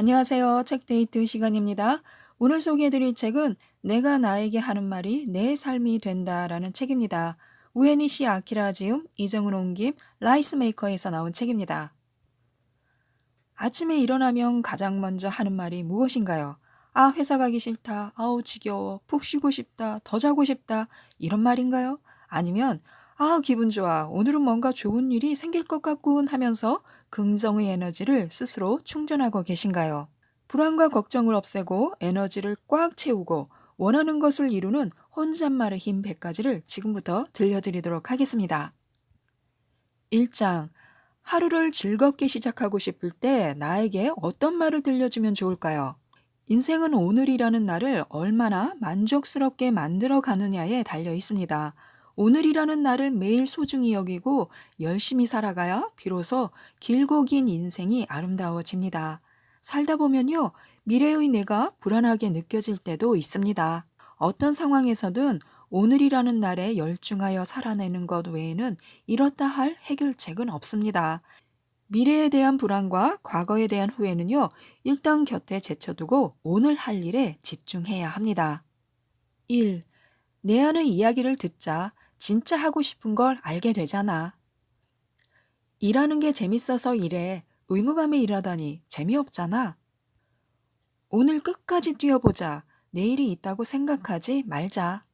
안녕하세요. 책데이트 시간입니다. 오늘 소개해드릴 책은 내가 나에게 하는 말이 내 삶이 된다라는 책입니다. 우에니시 아키라 지음, 이정은 옮김, 라이스 메이커에서 나온 책입니다. 아침에 일어나면 가장 먼저 하는 말이 무엇인가요? 아, 회사 가기 싫다. 아우, 지겨워. 푹 쉬고 싶다. 더 자고 싶다. 이런 말인가요? 아니면, 아, 기분 좋아. 오늘은 뭔가 좋은 일이 생길 것 같군 하면서 긍정의 에너지를 스스로 충전하고 계신가요? 불안과 걱정을 없애고 에너지를 꽉 채우고 원하는 것을 이루는 혼잣말의 힘 100가지를 지금부터 들려드리도록 하겠습니다. 1장. 하루를 즐겁게 시작하고 싶을 때 나에게 어떤 말을 들려주면 좋을까요? 인생은 오늘이라는 날을 얼마나 만족스럽게 만들어 가느냐에 달려 있습니다. 오늘이라는 날을 매일 소중히 여기고 열심히 살아가야 비로소 길고 긴 인생이 아름다워집니다. 살다 보면요, 미래의 내가 불안하게 느껴질 때도 있습니다. 어떤 상황에서든 오늘이라는 날에 열중하여 살아내는 것 외에는 이렇다 할 해결책은 없습니다. 미래에 대한 불안과 과거에 대한 후회는요, 일단 곁에 제쳐두고 오늘 할 일에 집중해야 합니다. 1. 내 안의 이야기를 듣자 진짜 하고 싶은 걸 알게 되잖아. 일하는 게 재밌어서 일해. 의무감에 일하다니 재미없잖아. 오늘 끝까지 뛰어보자. 내일이 있다고 생각하지 말자.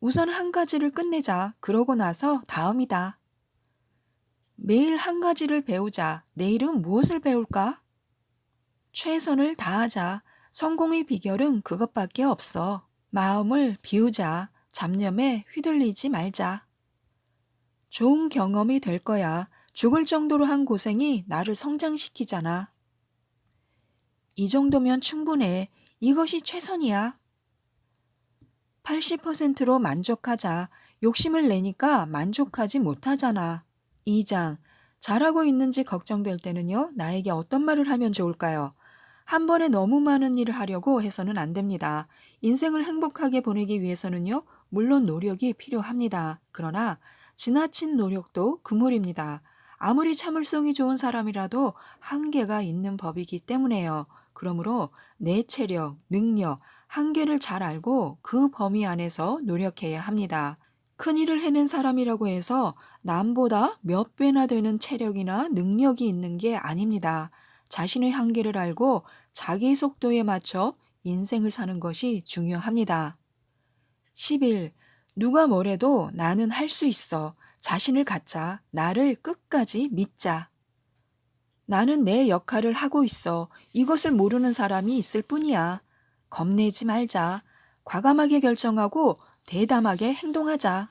우선 한 가지를 끝내자. 그러고 나서 다음이다. 매일 한 가지를 배우자. 내일은 무엇을 배울까? 최선을 다하자. 성공의 비결은 그것밖에 없어. 마음을 비우자. 잡념에 휘둘리지 말자. 좋은 경험이 될 거야. 죽을 정도로 한 고생이 나를 성장시키잖아. 이 정도면 충분해. 이것이 최선이야. 80%로 만족하자. 욕심을 내니까 만족하지 못하잖아. 2장. 잘하고 있는지 걱정될 때는요, 나에게 어떤 말을 하면 좋을까요? 한 번에 너무 많은 일을 하려고 해서는 안 됩니다. 인생을 행복하게 보내기 위해서는요, 물론 노력이 필요합니다. 그러나 지나친 노력도 그물입니다. 아무리 참을성이 좋은 사람이라도 한계가 있는 법이기 때문에요. 그러므로 내 체력, 능력, 한계를 잘 알고 그 범위 안에서 노력해야 합니다. 큰 일을 해낸 사람이라고 해서 남보다 몇 배나 되는 체력이나 능력이 있는 게 아닙니다. 자신의 한계를 알고 자기 속도에 맞춰 인생을 사는 것이 중요합니다. 10일. 누가 뭐래도 나는 할 수 있어. 자신을 갖자. 나를 끝까지 믿자. 나는 내 역할을 하고 있어. 이것을 모르는 사람이 있을 뿐이야. 겁내지 말자. 과감하게 결정하고 대담하게 행동하자.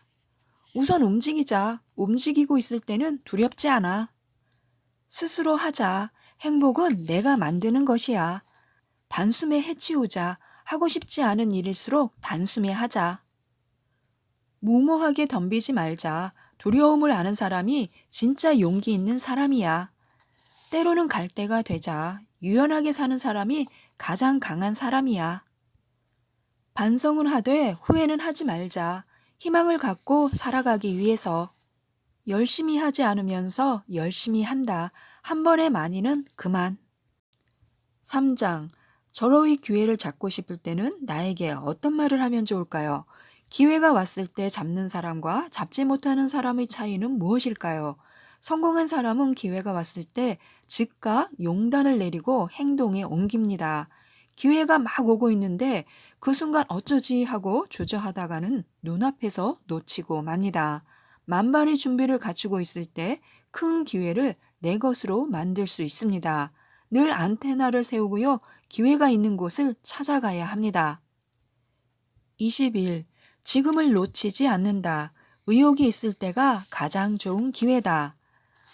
우선 움직이자. 움직이고 있을 때는 두렵지 않아. 스스로 하자. 행복은 내가 만드는 것이야. 단숨에 해치우자. 하고 싶지 않은 일일수록 단숨에 하자. 무모하게 덤비지 말자. 두려움을 아는 사람이 진짜 용기 있는 사람이야. 때로는 갈 때가 되자. 유연하게 사는 사람이 가장 강한 사람이야. 반성을 하되 후회는 하지 말자. 희망을 갖고 살아가기 위해서. 열심히 하지 않으면서 열심히 한다. 한 번에 많이는 그만. 3장. 절호의 기회를 잡고 싶을 때는 나에게 어떤 말을 하면 좋을까요? 기회가 왔을 때 잡는 사람과 잡지 못하는 사람의 차이는 무엇일까요? 성공한 사람은 기회가 왔을 때 즉각 용단을 내리고 행동에 옮깁니다. 기회가 막 오고 있는데 그 순간 어쩌지 하고 주저하다가는 눈앞에서 놓치고 맙니다. 만반의 준비를 갖추고 있을 때 큰 기회를 내 것으로 만들 수 있습니다. 늘 안테나를 세우고요. 기회가 있는 곳을 찾아가야 합니다. 21. 지금을 놓치지 않는다. 의욕이 있을 때가 가장 좋은 기회다.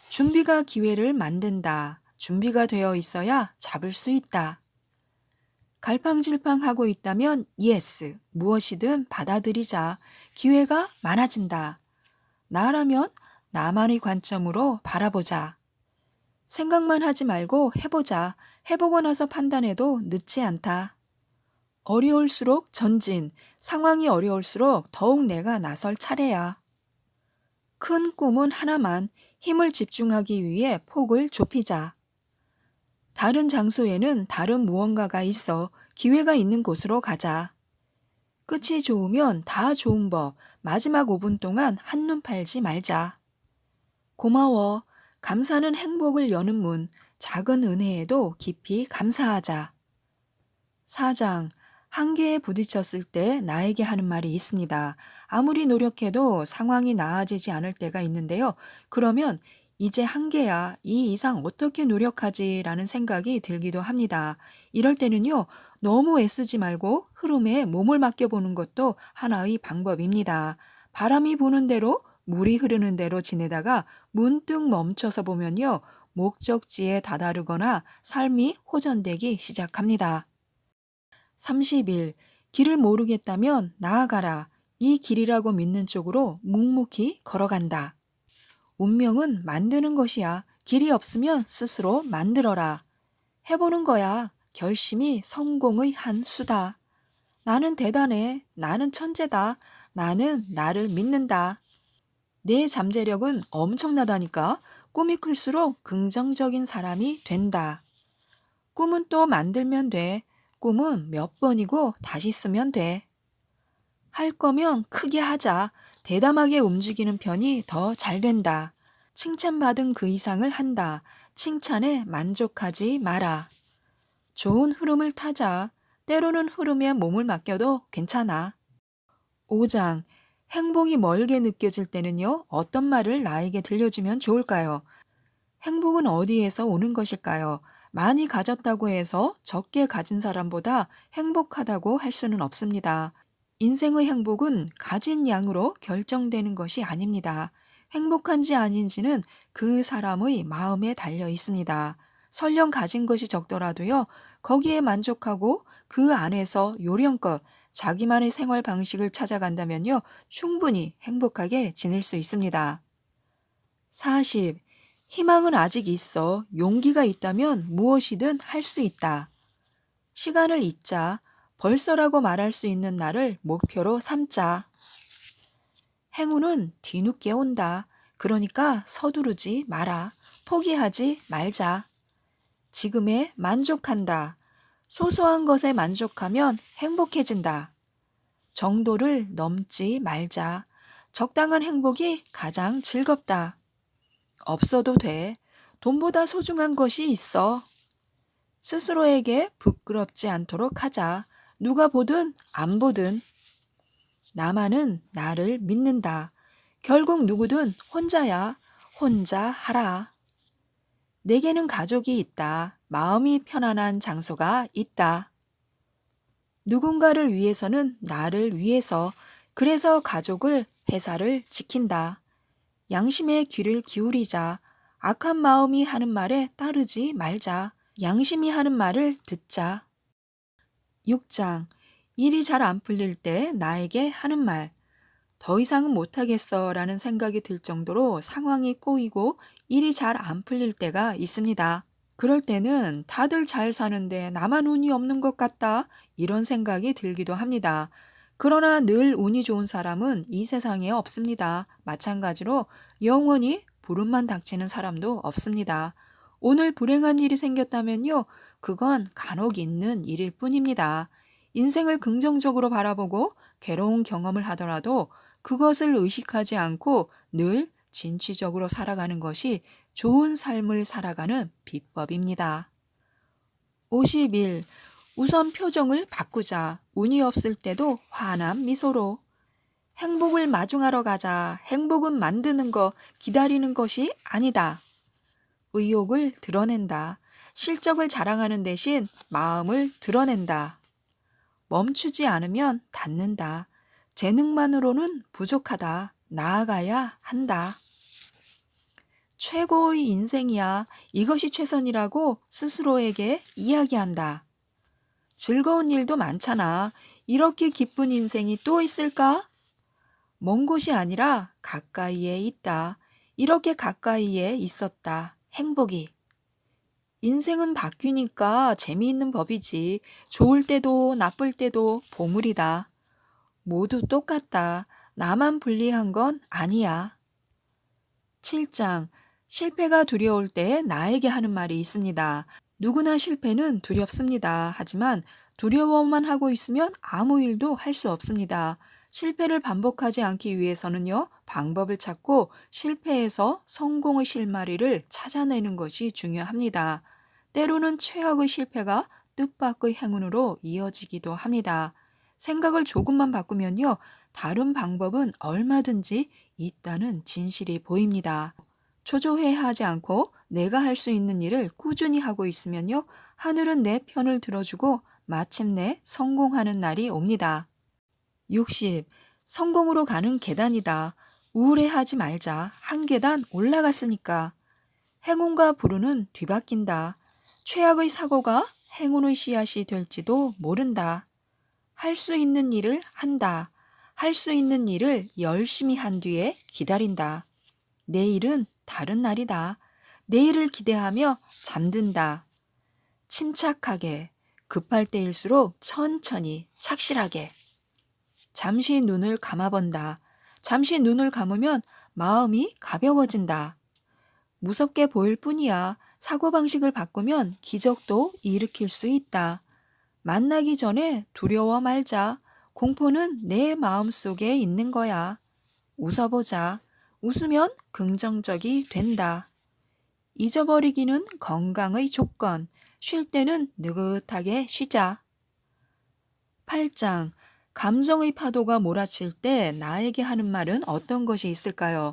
준비가 기회를 만든다. 준비가 되어 있어야 잡을 수 있다. 갈팡질팡하고 있다면 예스, 무엇이든 받아들이자. 기회가 많아진다. 나라면 나만의 관점으로 바라보자. 생각만 하지 말고 해보자. 해보고 나서 판단해도 늦지 않다. 어려울수록 전진, 상황이 어려울수록 더욱 내가 나설 차례야. 큰 꿈은 하나만 힘을 집중하기 위해 폭을 좁히자. 다른 장소에는 다른 무언가가 있어 기회가 있는 곳으로 가자. 끝이 좋으면 다 좋은 법. 마지막 5분 동안 한눈 팔지 말자. 고마워. 감사는 행복을 여는 문. 작은 은혜에도 깊이 감사하자. 4장. 한계에 부딪혔을 때 나에게 하는 말이 있습니다. 아무리 노력해도 상황이 나아지지 않을 때가 있는데요. 그러면 이제 한계야. 이 이상 어떻게 노력하지? 라는 생각이 들기도 합니다. 이럴 때는요, 너무 애쓰지 말고 흐름에 몸을 맡겨보는 것도 하나의 방법입니다. 바람이 부는 대로, 물이 흐르는 대로 지내다가 문득 멈춰서 보면요, 목적지에 다다르거나 삶이 호전되기 시작합니다. 30일. 길을 모르겠다면 나아가라. 이 길이라고 믿는 쪽으로 묵묵히 걸어간다. 운명은 만드는 것이야. 길이 없으면 스스로 만들어라. 해보는 거야. 결심이 성공의 한 수다. 나는 대단해. 나는 천재다. 나는 나를 믿는다. 내 잠재력은 엄청나다니까. 꿈이 클수록 긍정적인 사람이 된다. 꿈은 또 만들면 돼. 꿈은 몇 번이고 다시 쓰면 돼. 할 거면 크게 하자. 대담하게 움직이는 편이 더 잘 된다. 칭찬받은 그 이상을 한다. 칭찬에 만족하지 마라. 좋은 흐름을 타자. 때로는 흐름에 몸을 맡겨도 괜찮아. 5장. 행복이 멀게 느껴질 때는요, 어떤 말을 나에게 들려주면 좋을까요? 행복은 어디에서 오는 것일까요? 많이 가졌다고 해서 적게 가진 사람보다 행복하다고 할 수는 없습니다. 인생의 행복은 가진 양으로 결정되는 것이 아닙니다. 행복한지 아닌지는 그 사람의 마음에 달려 있습니다. 설령 가진 것이 적더라도요, 거기에 만족하고 그 안에서 요령껏 자기만의 생활 방식을 찾아간다면요, 충분히 행복하게 지낼 수 있습니다. 40. 희망은 아직 있어. 용기가 있다면 무엇이든 할 수 있다. 시간을 잊자. 벌써라고 말할 수 있는 날을 목표로 삼자. 행운은 뒤늦게 온다. 그러니까 서두르지 마라. 포기하지 말자. 지금에 만족한다. 소소한 것에 만족하면 행복해진다. 정도를 넘지 말자. 적당한 행복이 가장 즐겁다. 없어도 돼. 돈보다 소중한 것이 있어. 스스로에게 부끄럽지 않도록 하자. 누가 보든 안 보든. 나만은 나를 믿는다. 결국 누구든 혼자야. 혼자 하라. 내게는 가족이 있다. 마음이 편안한 장소가 있다. 누군가를 위해서는 나를 위해서, 그래서 가족을, 회사를 지킨다. 양심의 귀를 기울이자. 악한 마음이 하는 말에 따르지 말자. 양심이 하는 말을 듣자. 6장. 일이 잘 안 풀릴 때 나에게 하는 말. 더 이상은 못하겠어 라는 생각이 들 정도로 상황이 꼬이고 일이 잘 안 풀릴 때가 있습니다. 그럴 때는 다들 잘 사는데 나만 운이 없는 것 같다. 이런 생각이 들기도 합니다. 그러나 늘 운이 좋은 사람은 이 세상에 없습니다. 마찬가지로 영원히 부름만 닥치는 사람도 없습니다. 오늘 불행한 일이 생겼다면요. 그건 간혹 있는 일일 뿐입니다. 인생을 긍정적으로 바라보고 괴로운 경험을 하더라도 그것을 의식하지 않고 늘 진취적으로 살아가는 것이 좋은 삶을 살아가는 비법입니다. 51. 우선 표정을 바꾸자. 운이 없을 때도 환한 미소로. 행복을 마중하러 가자. 행복은 만드는 거, 기다리는 것이 아니다. 의욕을 드러낸다. 실적을 자랑하는 대신 마음을 드러낸다. 멈추지 않으면 닿는다. 재능만으로는 부족하다. 나아가야 한다. 최고의 인생이야. 이것이 최선이라고 스스로에게 이야기한다. 즐거운 일도 많잖아. 이렇게 기쁜 인생이 또 있을까? 먼 곳이 아니라 가까이에 있다. 이렇게 가까이에 있었다. 행복이. 인생은 바뀌니까 재미있는 법이지. 좋을 때도 나쁠 때도 보물이다. 모두 똑같다. 나만 불리한 건 아니야. 7장. 실패가 두려울 때 나에게 하는 말이 있습니다. 누구나 실패는 두렵습니다. 하지만 두려워만 하고 있으면 아무 일도 할 수 없습니다. 실패를 반복하지 않기 위해서는요, 방법을 찾고 실패에서 성공의 실마리를 찾아내는 것이 중요합니다. 때로는 최악의 실패가 뜻밖의 행운으로 이어지기도 합니다. 생각을 조금만 바꾸면요, 다른 방법은 얼마든지 있다는 진실이 보입니다. 초조해하지 않고 내가 할 수 있는 일을 꾸준히 하고 있으면요, 하늘은 내 편을 들어주고 마침내 성공하는 날이 옵니다. 60. 성공으로 가는 계단이다. 우울해하지 말자. 한 계단 올라갔으니까. 행운과 불운은 뒤바뀐다. 최악의 사고가 행운의 씨앗이 될지도 모른다. 할 수 있는 일을 한다. 할 수 있는 일을 열심히 한 뒤에 기다린다. 내일은 다른 날이다. 내일을 기대하며 잠든다. 침착하게, 급할 때일수록 천천히, 착실하게. 잠시 눈을 감아본다. 잠시 눈을 감으면 마음이 가벼워진다. 무섭게 보일 뿐이야. 사고방식을 바꾸면 기적도 일으킬 수 있다. 만나기 전에 두려워 말자. 공포는 내 마음 속에 있는 거야. 웃어보자. 웃으면 긍정적이 된다. 잊어버리기는 건강의 조건. 쉴 때는 느긋하게 쉬자. 8장. 감정의 파도가 몰아칠 때 나에게 하는 말은 어떤 것이 있을까요?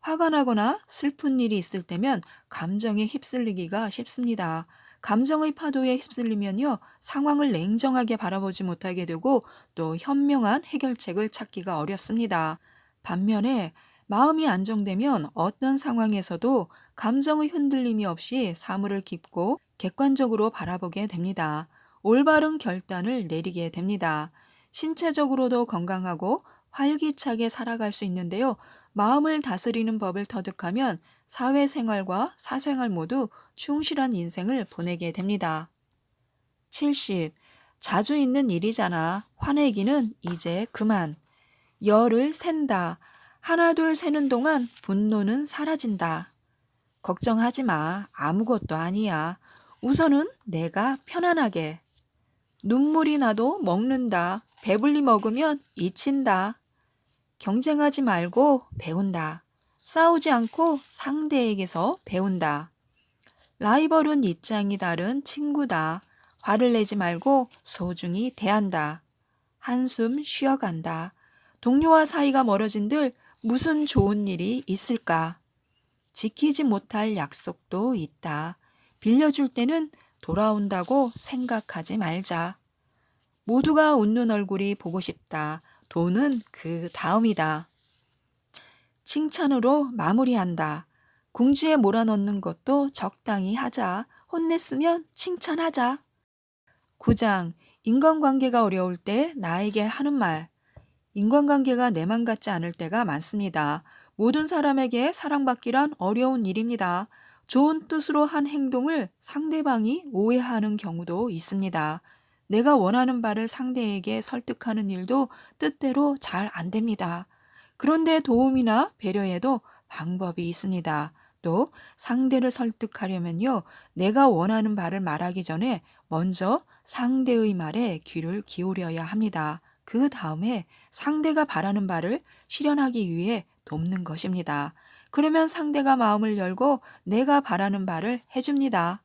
화가 나거나 슬픈 일이 있을 때면 감정에 휩쓸리기가 쉽습니다. 감정의 파도에 휩쓸리면요, 상황을 냉정하게 바라보지 못하게 되고 또 현명한 해결책을 찾기가 어렵습니다. 반면에 마음이 안정되면 어떤 상황에서도 감정의 흔들림이 없이 사물을 깊고 객관적으로 바라보게 됩니다. 올바른 결단을 내리게 됩니다. 신체적으로도 건강하고 활기차게 살아갈 수 있는데요. 마음을 다스리는 법을 터득하면 사회생활과 사생활 모두 충실한 인생을 보내게 됩니다. 70. 자주 있는 일이잖아. 화내기는 이제 그만. 열을 샌다. 하나 둘 세는 동안 분노는 사라진다. 걱정하지 마. 아무것도 아니야. 우선은 내가 편안하게. 눈물이 나도 먹는다. 배불리 먹으면 잊힌다. 경쟁하지 말고 배운다. 싸우지 않고 상대에게서 배운다. 라이벌은 입장이 다른 친구다. 화를 내지 말고 소중히 대한다. 한숨 쉬어간다. 동료와 사이가 멀어진들 무슨 좋은 일이 있을까? 지키지 못할 약속도 있다. 빌려줄 때는 돌아온다고 생각하지 말자. 모두가 웃는 얼굴이 보고 싶다. 돈은 그 다음이다. 칭찬으로 마무리한다. 궁지에 몰아넣는 것도 적당히 하자. 혼냈으면 칭찬하자. 9장. 인간관계가 어려울 때 나에게 하는 말. 인간관계가 내맘 같지 않을 때가 많습니다. 모든 사람에게 사랑받기란 어려운 일입니다. 좋은 뜻으로 한 행동을 상대방이 오해하는 경우도 있습니다. 내가 원하는 바를 상대에게 설득하는 일도 뜻대로 잘 안 됩니다. 그런데 도움이나 배려에도 방법이 있습니다. 또 상대를 설득하려면요, 내가 원하는 바를 말하기 전에 먼저 상대의 말에 귀를 기울여야 합니다. 그 다음에 상대가 바라는 바를 실현하기 위해 돕는 것입니다. 그러면 상대가 마음을 열고 내가 바라는 바를 해줍니다.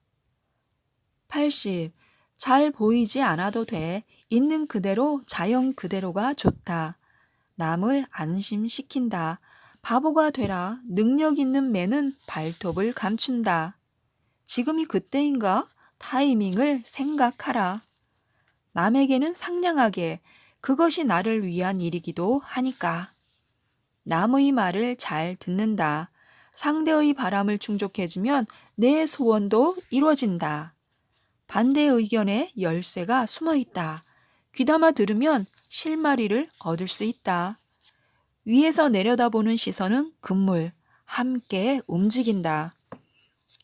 80. 잘 보이지 않아도 돼. 있는 그대로 자연 그대로가 좋다. 남을 안심시킨다. 바보가 되라. 능력 있는 매는 발톱을 감춘다. 지금이 그때인가? 타이밍을 생각하라. 남에게는 상냥하게 그것이 나를 위한 일이기도 하니까. 남의 말을 잘 듣는다. 상대의 바람을 충족해주면 내 소원도 이루어진다. 반대 의견에 열쇠가 숨어 있다. 귀담아 들으면 실마리를 얻을 수 있다. 위에서 내려다보는 시선은 금물, 함께 움직인다.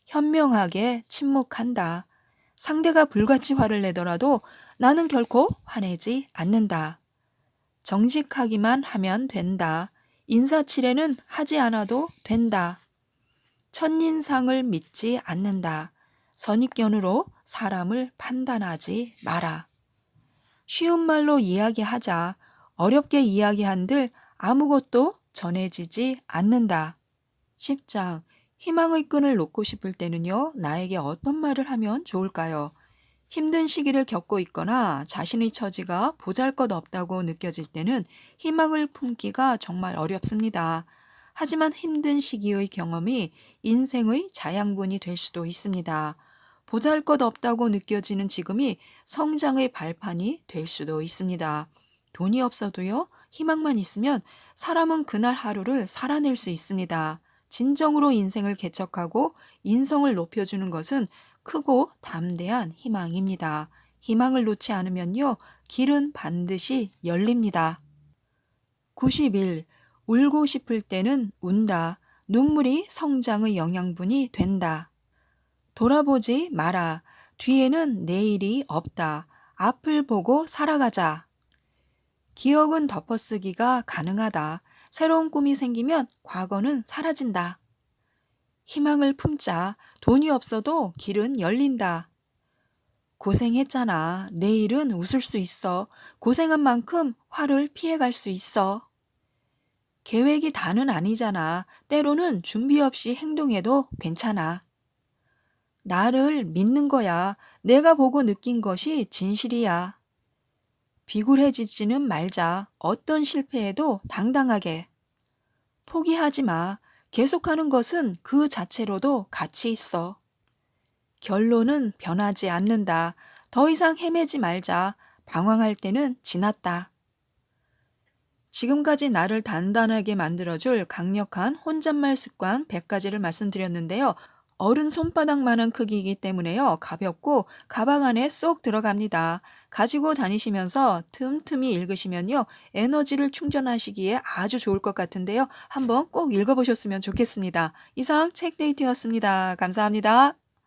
현명하게 침묵한다. 상대가 불같이 화를 내더라도 나는 결코 화내지 않는다. 정직하기만 하면 된다. 인사치레는 하지 않아도 된다. 첫인상을 믿지 않는다. 선입견으로 사람을 판단하지 마라. 쉬운 말로 이야기하자 어렵게 이야기한들 아무것도 전해지지 않는다. 10장 희망의 끈을 놓고 싶을 때는요, 나에게 어떤 말을 하면 좋을까요? 힘든 시기를 겪고 있거나 자신의 처지가 보잘 것 없다고 느껴질 때는 희망을 품기가 정말 어렵습니다. 하지만 힘든 시기의 경험이 인생의 자양분이 될 수도 있습니다. 보잘 것 없다고 느껴지는 지금이 성장의 발판이 될 수도 있습니다. 돈이 없어도요, 희망만 있으면 사람은 그날 하루를 살아낼 수 있습니다. 진정으로 인생을 개척하고 인성을 높여주는 것은 크고 담대한 희망입니다. 희망을 놓지 않으면요, 길은 반드시 열립니다. 91. 울고 싶을 때는 운다. 눈물이 성장의 영양분이 된다. 돌아보지 마라. 뒤에는 내일이 없다. 앞을 보고 살아가자. 기억은 덮어쓰기가 가능하다. 새로운 꿈이 생기면 과거는 사라진다. 희망을 품자. 돈이 없어도 길은 열린다. 고생했잖아. 내일은 웃을 수 있어. 고생한 만큼 화를 피해갈 수 있어. 계획이 다는 아니잖아. 때로는 준비 없이 행동해도 괜찮아. 나를 믿는 거야. 내가 보고 느낀 것이 진실이야. 비굴해지지는 말자. 어떤 실패에도 당당하게. 포기하지 마. 계속하는 것은 그 자체로도 가치 있어. 결론은 변하지 않는다. 더 이상 헤매지 말자. 방황할 때는 지났다. 지금까지 나를 단단하게 만들어줄 강력한 혼잣말 습관 100가지를 말씀드렸는데요. 어른 손바닥만한 크기이기 때문에요. 가볍고 가방 안에 쏙 들어갑니다. 가지고 다니시면서 틈틈이 읽으시면요. 에너지를 충전하시기에 아주 좋을 것 같은데요. 한번 꼭 읽어보셨으면 좋겠습니다. 이상 책데이트였습니다. 감사합니다.